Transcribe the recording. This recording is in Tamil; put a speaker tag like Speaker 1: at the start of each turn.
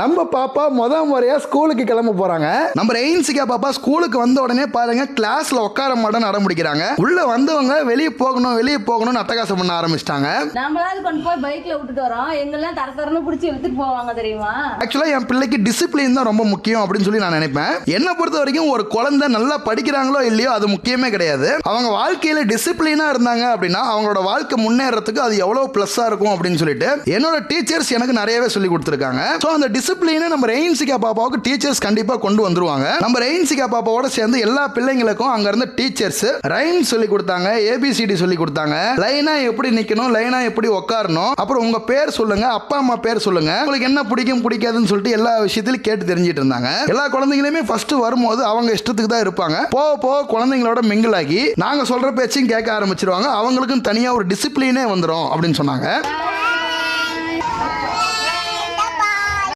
Speaker 1: நம்ம பாப்பா முத முறையா ஸ்கூலுக்கு கிளம்ப போறாங்க. நம்ம ரெயின்சிகா பாப்பா ஸ்கூலுக்கு வந்த உடனே பாருங்க கிளாஸ்ல உட்கார மாட்டேன் நட முடிக்கிறாங்க உள்ள வந்தவங்க வெளியே போகணும் வெளியே போகணும்னு அட்டகாசம் பண்ண ஆரம்பிச்சிட்டாங்க.
Speaker 2: நம்மளாவது கொண்டு போய் பைக்ல விட்டுட்டு வரோம். எங்கெல்லாம் தர தரன்னு பிடிச்சி இழுத்துட்டு போவாங்க தெரியுமா?
Speaker 1: ஆக்சுவலாக என் பிள்ளைக்கு டிசிப்ளின் தான் ரொம்ப முக்கியம் அப்படின்னு சொல்லி நான் நினைப்பேன். என்னை பொறுத்த வரைக்கும் ஒரு குழந்தை நல்லா படிக்கிறாங்களோ இல்லையோ அது முக்கியமே கிடையாது. அவங்க வாழ்க்கையில டிசிப்ளினா இருந்தாங்க அப்படின்னா அவங்களோட வாழ்க்கை முன்னேறதுக்கு அது எவ்வளவு ப்ளஸ்ஸா இருக்கும் அப்படின்னு சொல்லிட்டு என்னோட டீச்சர்ஸ் எனக்கு நிறையவே சொல்லி கொடுத்துருக்காங்க. ஸோ அந்த டிசிப்ளினை நம்ம ரெயின்சிகா பாப்பாவுக்கு டீச்சர்ஸ் கண்டிப்பாக கொண்டு வந்துருவாங்க. நம்ம ரெயின்சிகா பாப்பாவோட சேர்ந்து எல்லா பிள்ளைங்களுக்கும் அங்க இருந்த டீச்சர்ஸ் ரைம் சொல்லி கொடுத்தாங்க ஏபிசிடி சொல்லி கொடுத்தாங்க. லைனா எப்படி நிக்கணும் லைனா எப்படி உட்காரணும் அப்புறம் உங்க பேர் சொல்லுங்க அப்பா அம்மா பேர் சொல்லுங்க உங்களுக்கு என்ன பிடிக்கும் பிடிக்காதுன்னு சொல்லிட்டு எல்லா விஷயத்திலும் கேட்டு தெரிஞ்சிட்டு இருந்தாங்க. எல்லா குழந்தைங்களுமே ஃபர்ஸ்ட் வரும்போது அவங்க இஷ்டத்துக்கு தான் இருப்பாங்க. போக போக குழந்தைங்களோட மிங்கிள் ஆகி நாங்க சொல்ற பேச்சையும் கேட்க ஆரம்பிச்சிருவாங்க. அவங்களுக்கும் தனியா ஒரு டிசிப்ளினே வந்துடும் அப்படின்னு சொன்னாங்க.